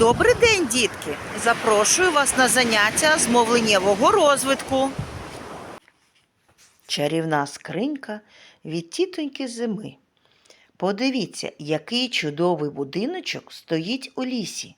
Добрий день, дітки! Запрошую вас на заняття з мовленнєвого розвитку. Чарівна скринька від тітоньки зими. Подивіться, який чудовий будиночок стоїть у лісі.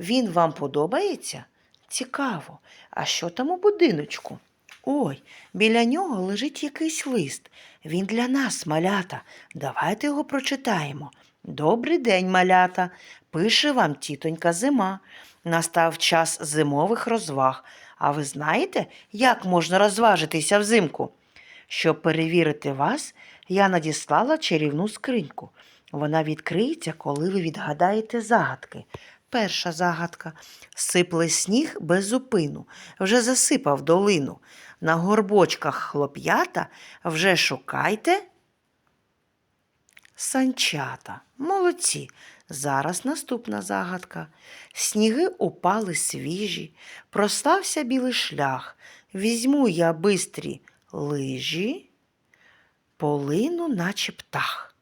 Він вам подобається? Цікаво. А що там у будиночку? Ой, біля нього лежить якийсь лист. Він для нас, малята. Давайте його прочитаємо. Добрий день, малята. Пише вам тітонька зима. Настав час зимових розваг. А ви знаєте, як можна розважитися взимку? Щоб перевірити вас, я надіслала чарівну скриньку. Вона відкриється, коли ви відгадаєте загадки. Перша загадка. Сипле сніг без зупину, вже засипав долину. На горбочках хлоп'ята вже шукайте. Санчата. Молодці. Зараз наступна загадка. Сніги упали свіжі, прослався білий шлях. Візьму я бистрі лижі, полину, наче птах.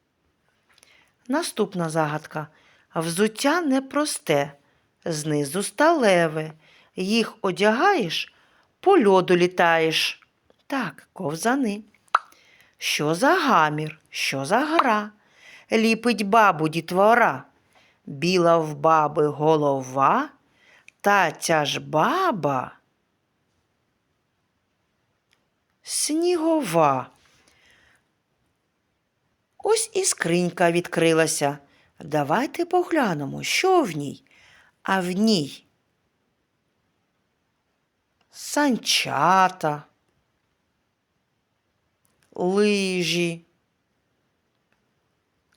Наступна загадка. Взуття непросте, знизу сталеве. Їх одягаєш, по льоду літаєш. Так, ковзани. Що за гамір, що за гра? Ліпить бабу дітвора. Біла в баби голова, та ця ж баба снігова. Ось і скринька відкрилася. Давайте поглянемо, що в ній. А в ній санчата, лижі,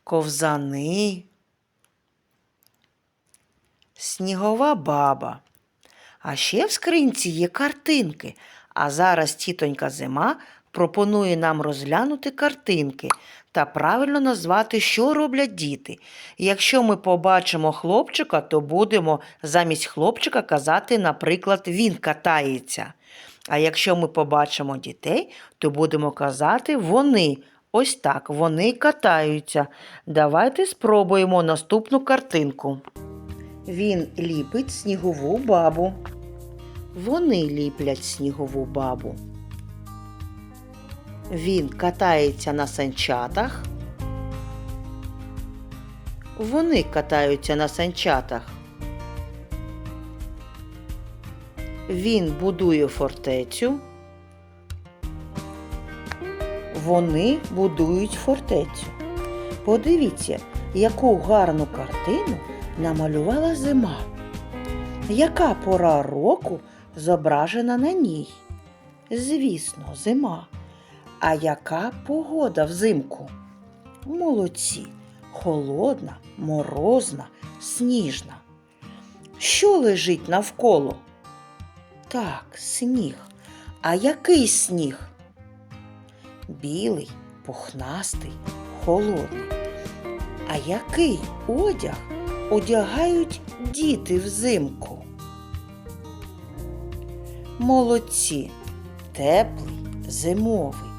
ковзани, снігова баба. А ще в скринці є картинки. А зараз тітонька зима пропонує нам розглянути картинки та правильно назвати, що роблять діти. Якщо ми побачимо хлопчика, то будемо замість хлопчика казати, наприклад, він катається. А якщо ми побачимо дітей, то будемо казати вони. Ось так, вони катаються. Давайте спробуємо наступну картинку. Він ліпить снігову бабу. Вони ліплять снігову бабу. Він катається на санчатах. Вони катаються на санчатах. Він будує фортецю. Вони будують фортецю. Подивіться, яку гарну картину намалювала зима. Яка пора року зображена на ній? Звісно, зима. А яка погода взимку? Молодці, холодна, морозна, сніжна. Що лежить навколо? Так, сніг. А який сніг? Білий, пухнастий, холодний. А який одяг одягають діти взимку? Молодці, теплий, зимовий.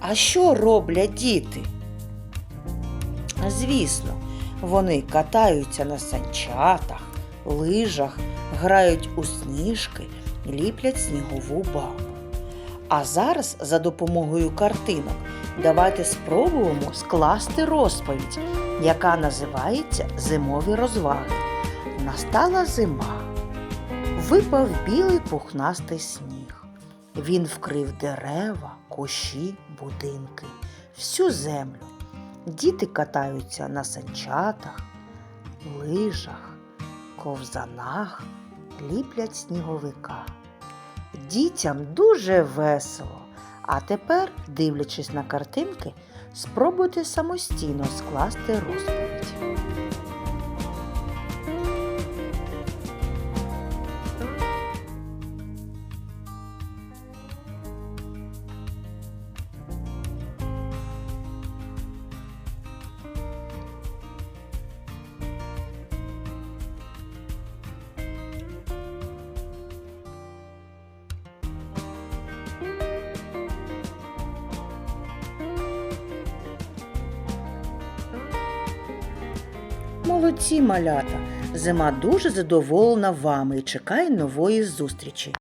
А що роблять діти? Звісно, вони катаються на санчатах, лижах, грають у сніжки, ліплять снігову бабу. А зараз за допомогою картинок давайте спробуємо скласти розповідь, яка називається Зимові розваги. Настала зима. Випав білий пухнастий сніг. Він вкрив дерева, кущі, будинки, всю землю. Діти катаються на санчатах, лижах, ковзанах, ліплять сніговика. Дітям дуже весело. А тепер, дивлячись на картинки, спробуйте самостійно скласти розповідь. Молодці малята! Зима дуже задоволена вами і чекає нової зустрічі.